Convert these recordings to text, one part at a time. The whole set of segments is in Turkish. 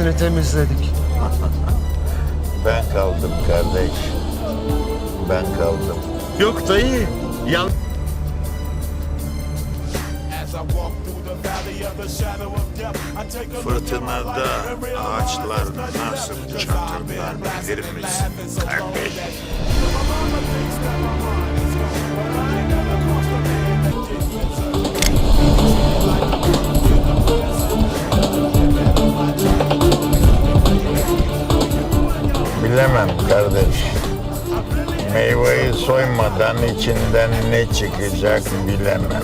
hepsini temizledik. Ben kaldım kardeş. Ben kaldım. Yok dayı. Yan Fırtınada ağaçlar nasıl çatırlar bilir misin kardeş? Bilemem kardeş. Meyveyi soymadan içinden ne çıkacak bilemem.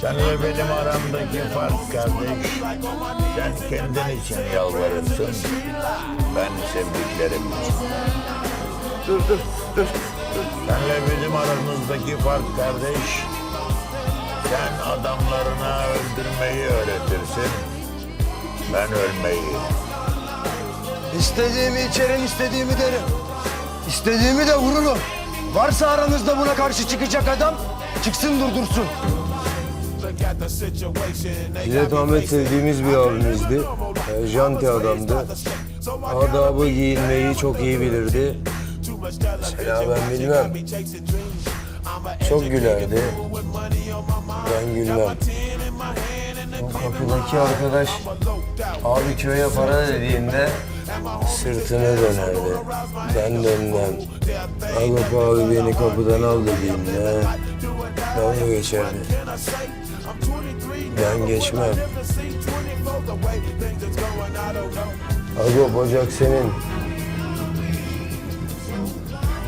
Senle benim aramdaki fark kardeş. Sen kendin için yalvarırsın. Ben sevdiklerim için. Dur dur dur. dur. Senle bizim aramızdaki fark kardeş. Sen adamlarına öldürmeyi öğretirsin. Ben ölmeyi. İstediğimi içerim, istediğimi derim. İstediğimi de vururum. Varsa aranızda buna karşı çıkacak adam, çıksın durdursun. Cilet Ahmet sevdiğimiz bir abimizdi. E, janti adamdı. Adabı giyinmeyi çok iyi bilirdi. Mesela ben bilmem. Çok gülerdi. Ben gülmem. O kapıdaki arkadaş abi köye para dediğinde sırtını dönerdi. Ben dönmem. Agop abi beni kapıdan al dediğinde dalga geçerdi. Ben geçmem. Agop Ocak senin.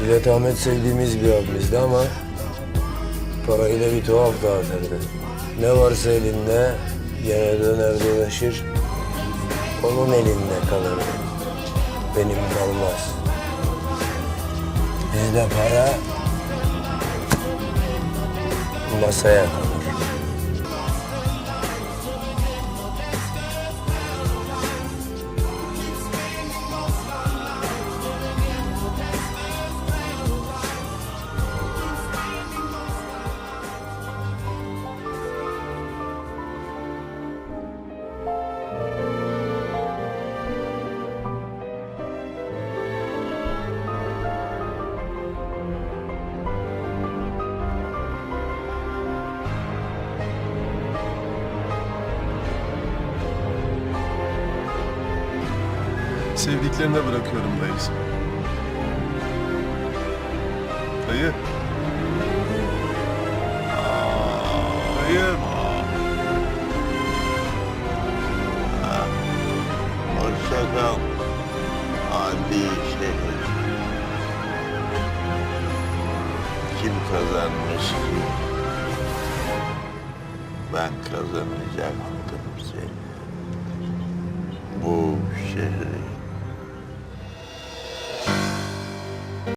Bilet Ahmet sevdiğimiz bir abimizdi ama parayı da bir tuhaf dağıtırdı. Ne varsa elinde gene döner dolaşır. Onun elinde kalırdı. Benim kalmaz. Bizde para masaya kalır. Sevdiklerine bırakıyorum dayısı. Dayı. Dayı. Hoşça kal. Adi şehir. Kim kazanmış ki? Ben kazanacaktım seni. Bu şehri.